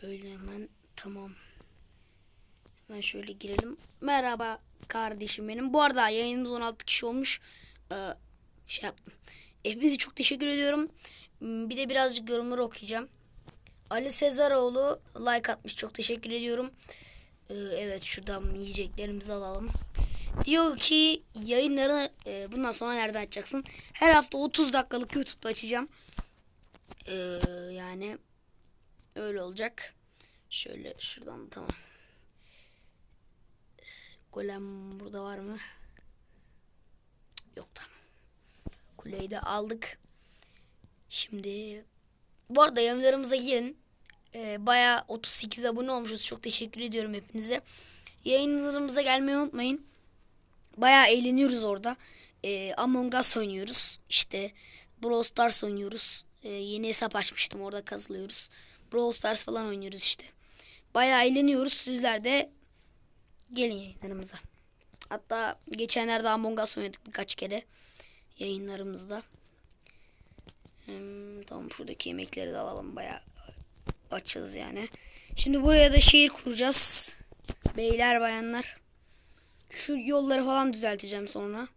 Şöyle hemen tamam. Hemen şöyle girelim. Merhaba kardeşim benim. Bu arada yayınımız 16 kişi olmuş. Ee, şey yaptım. Hepinize çok teşekkür ediyorum. Hmm, Bir de birazcık yorumları okuyacağım. Ali Sezaroğlu like atmış. Çok teşekkür ediyorum. Ee, evet şuradan yiyeceklerimizi alalım. Diyor ki yayınları e, bundan sonra nereden açacaksın? Her hafta 30 dakikalık YouTube'da açacağım. Ee, yani öyle olacak. Şöyle şuradan tamam. Golem burada var mı? Yok tamam. Kuleyi de aldık. Şimdi bu arada yayınlarımıza gelin. Ee, bayağı 38 abone olmuşuz. Çok teşekkür ediyorum hepinize. Yayınlarımıza gelmeyi unutmayın. Bayağı eğleniyoruz orada. Ee, Among Us oynuyoruz. İşte Brawl Stars oynuyoruz. Ee, yeni hesap açmıştım. Orada kazılıyoruz. Brawl Stars falan oynuyoruz işte. Bayağı eğleniyoruz. Sizler de gelin yayınlarımıza. Hatta geçenlerde Among Us oynadık birkaç kere. Yayınlarımızda. Hmm, tamam şuradaki yemekleri de alalım. Bayağı açız yani. Şimdi buraya da şehir kuracağız. Beyler bayanlar. Şu yolları falan düzelteceğim sonra.